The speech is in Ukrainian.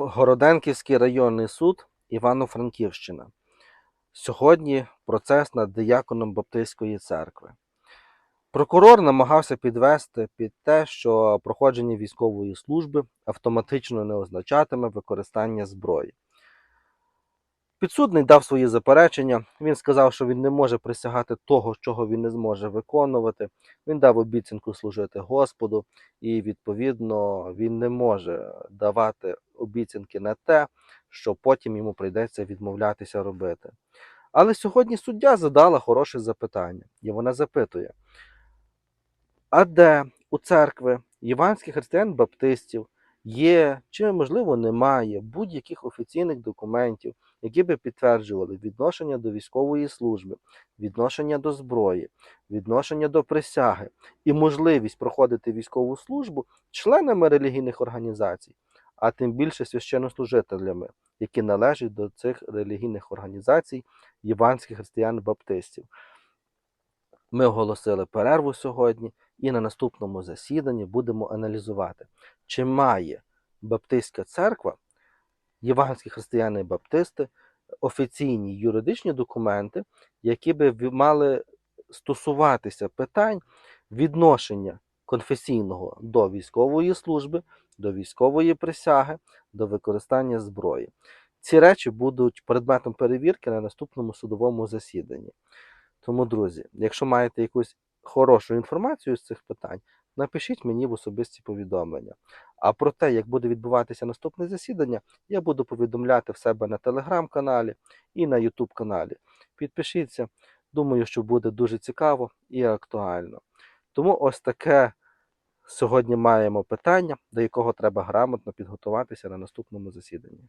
Городенківський районний суд Івано-Франківщина. Сьогодні процес над дияконом Баптистської церкви. Прокурор намагався підвести під те, що проходження військової служби автоматично не означатиме використання зброї. Підсудний дав свої заперечення. Він сказав, що він не може присягати того, чого він не зможе виконувати. Він дав обіцянку служити Господу, і відповідно він не може давати обіцянки на те, що потім йому прийдеться відмовлятися робити. Але сьогодні суддя задала хороше запитання, і вона запитує: а де у церкви євангельських християн-баптистів є чи, можливо, немає будь-яких офіційних документів, які би підтверджували відношення до військової служби, відношення до зброї, відношення до присяги і можливість проходити військову службу членами релігійних організацій, а тим більше священнослужителями, які належать до цих релігійних організацій євангельських християн-баптистів. Ми оголосили перерву сьогодні і на наступному засіданні будемо аналізувати, чи має Баптистська церква, євангельські християни і баптисти, офіційні юридичні документи, які би мали стосуватися питань відношення конфесійного до військової служби, до військової присяги, до використання зброї. Ці речі будуть предметом перевірки на наступному судовому засіданні. Тому, друзі, якщо маєте якусь хорошу інформацію з цих питань, напишіть мені в особисті повідомлення. А про те, як буде відбуватися наступне засідання, я буду повідомляти в себе на телеграм-каналі і на Ютуб каналі. Підпишіться, думаю, що буде дуже цікаво і актуально. Тому ось таке сьогодні маємо питання, до якого треба грамотно підготуватися на наступному засіданні.